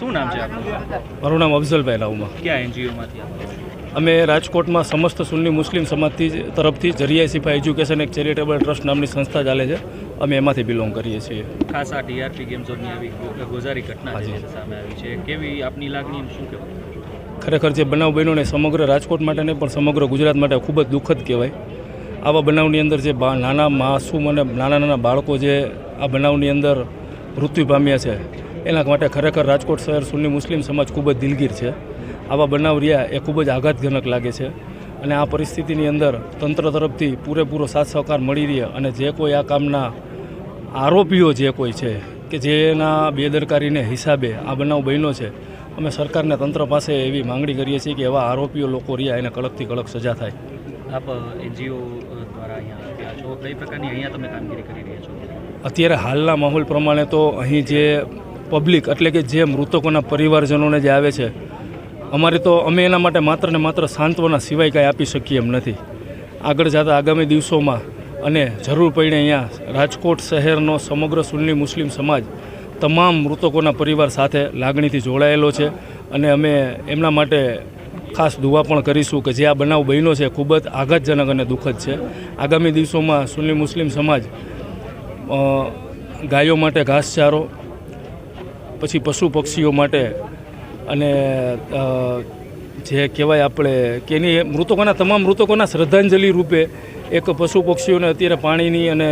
શું નામ છે આપનું? મારું નામ અફઝલભાઈ રાવમાં ક્યાં એનજીઓમાંથી અમે રાજકોટમાં સમસ્ત સુન્ની મુસ્લિમ સમાજથી તરફથી જરિયા સિફા એજ્યુકેશન એક ચેરિટેબલ ટ્રસ્ટ નામની સંસ્થા ચાલે છે. અમે એમાંથી બિલોંગ કરીએ છીએ. ખાસ આ ટીઆરપી ગેમ ઝોનની આવી ગોઝારી ઘટના જે સામે આવી છે. કેવી આપની લાગણી શું કહેવાય? ખરેખર જે બનાવ બન્યો ને સમગ્ર રાજકોટ માટે નહીં પણ સમગ્ર ગુજરાત માટે ખૂબ જ દુઃખદ કહેવાય. આવા બનાવની અંદર જે નાના માસૂમ અને નાના નાના બાળકો જે આ બનાવની અંદર મૃત્યુ પામ્યા છે એના માટે ખરેખર રાજકોટ શહેર સુન્ની મુસ્લિમ સમાજ ખૂબ જ દિલગીર છે. આવા બનાવ રહ્યા એ ખૂબ જ આઘાતજનક લાગે છે. અને આ પરિસ્થિતિની અંદર તંત્ર તરફથી પૂરેપૂરો સાથ સહકાર મળી રહે અને જે કોઈ આ કામના આરોપીઓ જે કોઈ છે કે જેના બેદરકારીને હિસાબે આ બનાવ બન્યો છે અમે સરકારને તંત્ર પાસે એવી માંગણી કરીએ છીએ કે એવા આરોપીઓ લોકો રહ્યા એને કડકથી કડક સજા થાય. આપ એનજીઓ દ્વારા અહીંયા છો. કઈ પ્રકારની અહીંયા તમે કામગીરી કરી રહ્યા છો? અત્યારે હાલના માહોલ પ્રમાણે તો અહીં જે પબ્લિક એટલે કે જે મૃતકોના પરિવારજનોને જે આવે છે, અમારે તો અમે એના માટે માત્ર ને માત્ર સાંત્વના સિવાય કાંઈ આપી શકીએ એમ નથી. આગળ જતા આગામી દિવસોમાં અને જરૂર પડીને અહીંયા રાજકોટ શહેરનો સમગ્ર સુન્ની મુસ્લિમ સમાજ તમામ મૃતકોના પરિવાર સાથે લાગણીથી જોડાયેલો છે અને અમે એમના માટે ખાસ દુવા પણ કરીશું કે જે આ બનાવ બન્યો છે ખૂબ જ આઘાતજનક અને દુઃખદ છે. આગામી દિવસોમાં સુન્ની મુસ્લિમ સમાજ ગાયો માટે ઘાસચારો પછી પશુ પક્ષીઓ માટે અને જે કહેવાય આપણે કે એની મૃતકોના તમામ મૃતકોના શ્રદ્ધાંજલિ રૂપે એક પશુ પક્ષીઓને અત્યારે પાણીની અને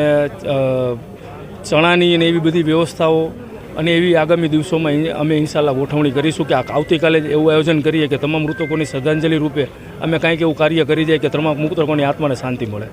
ચણાની અને એવી બધી વ્યવસ્થાઓ અને એવી આગામી દિવસોમાં અમે ઇન્શાલ્લાહ ગોઠવણી કરીશું કે આવતીકાલે જ એવું આયોજન કરીએ કે તમામ મૃતકોની શ્રદ્ધાંજલિ રૂપે અમે કાંઈક એવું કાર્ય કરી જાય કે તમામ મૃતકોની આત્માને શાંતિ મળે.